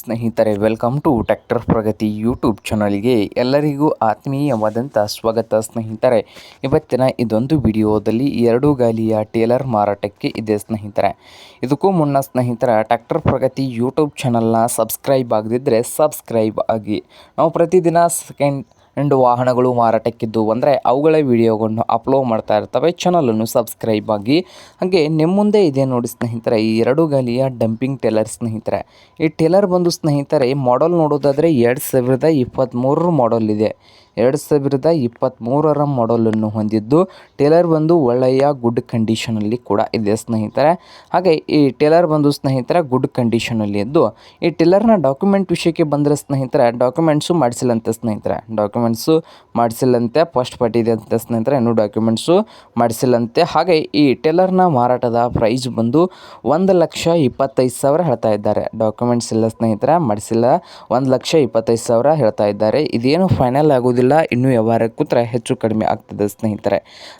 ಸ್ನೇಹಿತರೆ, welcome to tractor Pragati YouTube ಚಾನಲ್ಗೆ ಎಲ್ಲರಿಗೂ ಆತ್ಮೀಯವಾದಂಥ ಸ್ವಾಗತ ಸ್ನೇಹಿತರೆ. ಇವತ್ತಿನ ಇದೊಂದು ವಿಡಿಯೋದಲ್ಲಿ ಎರಡು ಗಾಲಿಯ ಟೇಲರ್ ಮಾರಾಟಕ್ಕೆ ಇದೆ ಸ್ನೇಹಿತರೆ. ಇದಕ್ಕೂ ಮುನ್ನ ಸ್ನೇಹಿತರ ಟ್ಯಾಕ್ಟರ್ ಪ್ರಗತಿ ಯೂಟ್ಯೂಬ್ ಚಾನಲ್ನ ಸಬ್ಸ್ಕ್ರೈಬ್ ಆಗದಿದ್ದರೆ ಸಬ್ಸ್ಕ್ರೈಬ್ ಆಗಿ. ನಾವು ಪ್ರತಿದಿನ ಸೆಕೆಂಡ್ ಹ್ಯಾಂಡ್ ವಾಹನಗಳು ಮಾರಾಟಕ್ಕಿದ್ದು ಅಂದರೆ ಅವುಗಳ ವಿಡಿಯೋಗಳನ್ನು ಅಪ್ಲೋಡ್ ಮಾಡ್ತಾ ಇರ್ತವೆ. ಚಾನಲನ್ನು ಸಬ್ಸ್ಕ್ರೈಬ್ ಆಗಿ. ಹಾಗೆ ನಿಮ್ಮ ಮುಂದೆ ಇದೆ ನೋಡಿ ಸ್ನೇಹಿತರೆ, ಈ ಎರಡು ಗಾಲಿಯ ಡಂಪಿಂಗ್ ಟೇಲರ್ ಸ್ನೇಹಿತರೆ. ಈ ಟೇಲರ್ ಬಂದು ಸ್ನೇಹಿತರೆ ಮಾಡೆಲ್ ನೋಡೋದಾದರೆ ಎರಡು ಸಾವಿರದ ಇಪ್ಪತ್ತ್ಮೂರರ ಮಾಡೆಲ್ ಇದೆ. ಎರಡು ಸಾವಿರದ ಇಪ್ಪತ್ತ್ಮೂರರ ಮಾಡಲನ್ನು ಹೊಂದಿದ್ದು ಟೇಲರ್ ಬಂದು ಒಳ್ಳೆಯ ಗುಡ್ ಕಂಡೀಷನಲ್ಲಿ ಕೂಡ ಇದೆ ಸ್ನೇಹಿತರೆ. ಹಾಗೆ ಈ ಟೇಲರ್ ಬಂದು ಸ್ನೇಹಿತರೆ ಗುಡ್ ಕಂಡೀಷನಲ್ಲಿ ಇದ್ದು, ಈ ಟೇಲರ್ನ ಡಾಕ್ಯುಮೆಂಟ್ ವಿಷಯಕ್ಕೆ ಬಂದರೆ ಸ್ನೇಹಿತರೆ ಡಾಕ್ಯುಮೆಂಟ್ಸು ಮಾಡಿಸಿಲ್ಲಂತೆ ಸ್ನೇಹಿತರೆ. ಡಾಕ್ಯುಮೆಂಟ್ಸು ಮಾಡಿಸಿಲ್ಲಂತೆ ಫಸ್ಟ್ ಇದೆ ಅಂತ ಸ್ನೇಹಿತರೆ, ಇನ್ನೂ ಡಾಕ್ಯುಮೆಂಟ್ಸು ಮಾಡಿಸಿಲ್ಲಂತೆ. ಹಾಗೆ ಈ ಟೇಲರ್ನ ಮಾರಾಟದ ಪ್ರೈಸ್ ಬಂದು ಒಂದು ಲಕ್ಷ ಇಪ್ಪತ್ತೈದು ಸಾವಿರ ಹೇಳ್ತಾ ಇದ್ದಾರೆ. ಡಾಕ್ಯುಮೆಂಟ್ಸ್ ಇಲ್ಲ ಸ್ನೇಹಿತರೆ, ಮಾಡಿಸಿಲ್ಲ, ಒಂದು ಲಕ್ಷ ಇಪ್ಪತ್ತೈದು ಸಾವಿರ ಹೇಳ್ತಾ ಇದ್ದಾರೆ. ಇದೇನು ಫೈನಲ್ ಆಗೋದಿಲ್ಲ, ಇನ್ನೂ ವ್ಯವಹಾರ ಕೂತ್ರೆ ಹೆಚ್ಚು ಕಡಿಮೆ ಆಗ್ತದೆ ಸ್ನೇಹಿತರೆ.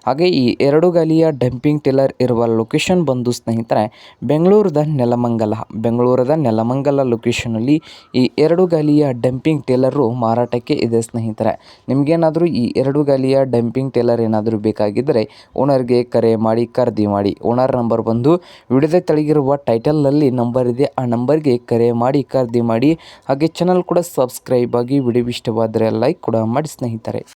ಹಾಗೆ ಈ ಎರಡು ಗಾಲಿಯ ಡಂಪಿಂಗ್ ಟೇಲರ್ ಇರುವ ಲೊಕೇಶನ್ ಬಂದು ಸ್ನೇಹಿತರೆ, ಬೆಂಗಳೂರದ ನೆಲಮಂಗಲ. ಬೆಂಗಳೂರದ ನೆಲಮಂಗಲ ಲೊಕೇಶನಲ್ಲಿ ಈ ಎರಡು ಗಾಲಿಯ ಡಂಪಿಂಗ್ ಟೇಲರು ಮಾರಾಟಕ್ಕೆ ಇದೆ ಸ್ನೇಹಿತರೆ. ನಿಮಗೇನಾದರೂ ಈ ಎರಡು ಗಾಲಿಯ ಡಂಪಿಂಗ್ ಟೇಲರ್ ಏನಾದರೂ ಬೇಕಾಗಿದ್ದರೆ ಓನರ್ಗೆ ಕರೆ ಮಾಡಿ, ಖರೀದಿ ಮಾಡಿ. ಓನರ್ ನಂಬರ್ ಬಂದು ವಿಡಿಯೋದ ತಳಗಿರುವ ಟೈಟಲ್ನಲ್ಲಿ ನಂಬರ್ ಇದೆ. ಆ ನಂಬರ್ಗೆ ಕರೆ ಮಾಡಿ, ಖರೀದಿ ಮಾಡಿ. ಹಾಗೆ ಚಾನಲ್ ಕೂಡ ಸಬ್ಸ್ಕ್ರೈಬ್ ಆಗಿ ವಿಡಿಯೋ ಇಷ್ಟವಾದರೆ ಲೈಕ್ ಕೂಡ ಮಾಡಿ ಸ್ನೇಹಿತರೆ.